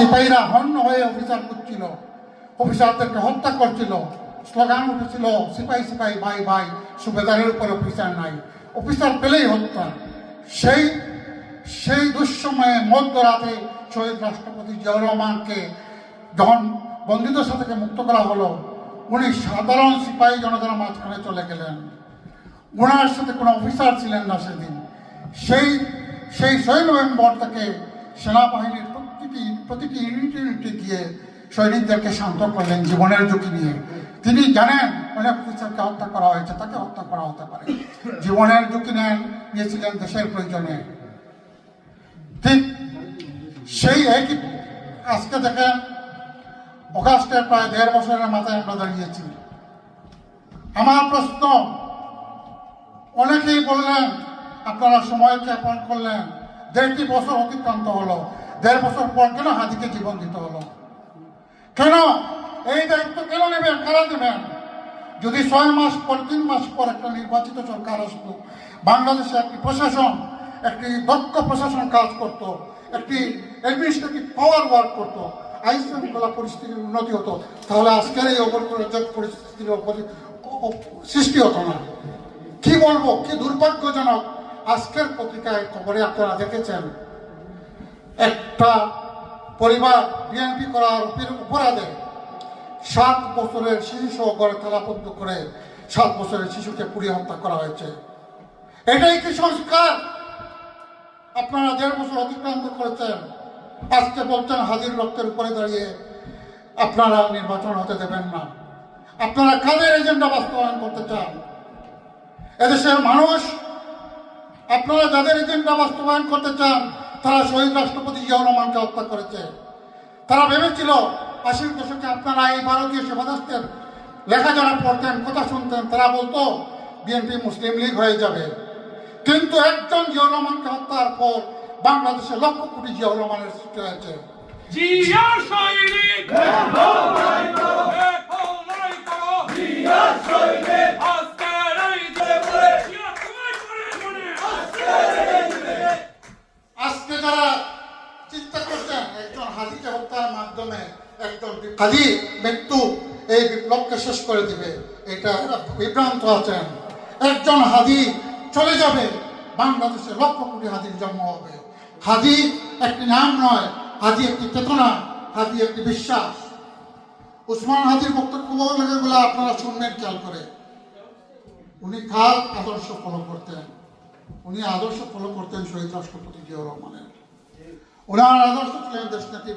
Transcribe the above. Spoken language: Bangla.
সিপাহীরা হন্য হয়ে অফিসার করছিল। অফিসারদেরকে হত্যা করছিল। স্লোগান উঠেছিল, সিপাহী সিপাহী ভাই ভাই সুবেদারের উপরে অফিসার নাই। অফিসার পেলেই হত্যা। সেই সেই দুঃসময়ে মধ্যরাতে শহীদ রাষ্ট্রপতি জিয়াউর রহমানকে যখন বন্দিদশা থেকে মুক্ত করা হলো, উনি সাধারণ সিপাহী জনগণের মাঝখানে চলে গেলেন। ওনার সাথে কোনো অফিসার ছিলেন না সেদিন। সেই সেই ছয় নভেম্বর থেকে সেনাবাহিনীর প্রতিটি প্রতিটি ইউনিট ইউনিটে গিয়ে সৈনিকদেরকে শান্ত করলেন জীবনের ঝুঁকি নিয়ে। তিনি জানেন অনেক অফিসারকে হত্যা করা হয়েছে, তাকে হত্যা করা হতে পারে। জীবনের ঝুঁকি নেন নিয়েছিলেন দেশের প্রয়োজনে। ঠিক সেই একই, আজকে দেখেন অগাস্টের প্রায় দেড় বছরের মাথায় আমরা দাঁড়িয়েছি। আমার প্রশ্ন, অনেকেই বললেন, আপনারা সময় জ্ঞাপন করলেন, দেড়টি বছর অতিক্রান্ত হলো। দেড় বছর পর কেন হাতিকে জীবন দিতে হলো? কেন এই দায়িত্ব কেন নেবেন? কারা নেবেন যদি ছয় মাস পর, তিন মাস পর একটা নির্বাচিত সরকার আসতো, বাংলাদেশে একটি প্রশাসন, একটি দক্ষ প্রশাসন কাজ করত, একটি অ্যাডমিনিস্ট্রেটিভ পাওয়ার ওয়ার্ক করত আইন শৃঙ্খলা পরিস্থিতির উন্নতি হতো, তাহলে আজকের এই অবরোধ পরিস্থিতির সৃষ্টি হতো না। কি বলব? কি দুর্ভাগ্যজনক। আজকের পত্রিকায় খবরে আপনারা দেখেছেন একটা পরিবার বিএনপি করার অপরাধে সাত বছরের শিশু সহ ঘরে তালাবদ্ধ করে সাত বছরের শিশুকে পুড়িয়ে হত্যা করা হয়েছে। এটাই কি সংস্কার? আপনারা দেড় বছর অতিক্রান্ত করেছেন। আজকে বলছেন হাজির রক্তের উপরে দাঁড়িয়ে আপনারা নির্বাচন হতে দেবেন না। আপনারা কাদের এজেন্ডা বাস্তবায়ন করতে চান? এদেশের মানুষ, আপনারা যাদের এজেন্ডা বাস্তবায়ন করতে চান তারা শহীদ রাষ্ট্রপতি জিয়াউর রহমানকে হত্যা করেছে। তারা ভেবেছিল আশির দশকে আপনারা এই ভারতীয় সেবাদাসদের লেখাজোড়া পড়তেন, কথা শুনতেন, তারা বলতো, বিএনপি মুসলিম লীগ হয়ে যাবে। কিন্তু একজন জিয়াউর রহমানকে হত্যার পর বাংলাদেশে লক্ষ কোটি জিয়াউর রহমানের সৃষ্টি হয়েছে। জিয়া একজন মৃত্যু এই বিপ্লবকে শেষ করে দিবে। এটা বিভ্রান্ত আছেন। একজন হাদি চলে যাবে, বাংলাদেশে লক্ষ কোটি হাজির জন্ম হবে। হাজি একটি নাম নয় হাজি একটি চেতনা হাজি একটি বিশ্বাস। উসমান হাজির বক্তব্যগুলো আপনারা শুনবেন খেয়াল করে। উনি কার আদর্শ ফলো করতেন। উনি আদর্শ ফলো করতেন শহীদ রাষ্ট্রপতি জিয়াউর রহমানের। ওনার আদর্শ ছিলেন দেশ নেত্রী